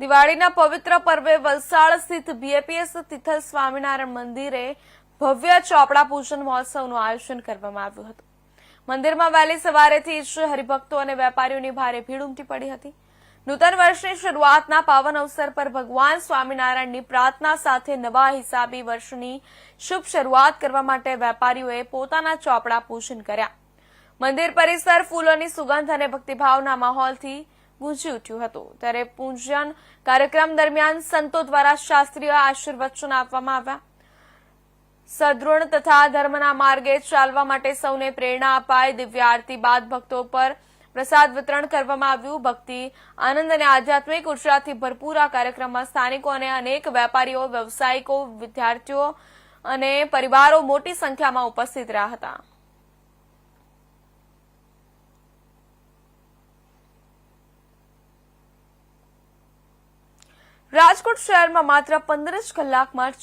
દિવાળીના પવિત્ર પર્વે વલસાડ સ્થિત બીએપીએસ તિથલ સ્વામિનારાયણ મંદિરે ભવ્ય ચોપડા પૂજન મહોત્સવનું આયોજન કરવામાં આવ્યું હતું. મંદિરમાં વહેલી સવારેથી જ હરિભક્તો અને વેપારીઓની ભારે ભીડ ઉમટી પડી હતી. નૂતન વર્ષની શરૂઆતના પાવન અવસર પર ભગવાન સ્વામિનારાયણની પ્રાર્થના સાથે નવા હિસાબી વર્ષની શુભ શરૂઆત કરવા માટે વેપારીઓએ પોતાના ચોપડા પૂજન કર્યા. મંદિર પરિસર ફૂલોની સુગંધ અને ભક્તિભાવના માહોલથી ગુંજી ઉઠ્યું હતું. ત્યારે પૂજન કાર્યક્રમ દરમિયાન સંતો દ્વારા શાસ્ત્રીય આશીર્વચન આપવામાં આવ્યા. સદૃઢ તથા ધર્મના માર્ગે ચાલવા માટે સૌને પ્રેરણા અપાય દિવ્ય આરતી બાદ ભક્તો પર પ્રસાદ વિતરણ કરવામાં આવ્યું. ભક્તિ, આનંદ અને આધ્યાત્મિક ઉર્જાથી ભરપૂર આ કાર્યક્રમમાં સ્થાનિકો અને અનેક વેપારીઓ, વ્યવસાયિકો, વિદ્યાર્થીઓ અને પરિવારો મોટી સંખ્યામાં ઉપસ્થિત રહ્યા હતા. રાજકોટ શહેરમાં માત્ર પંદર જ કલાકમાં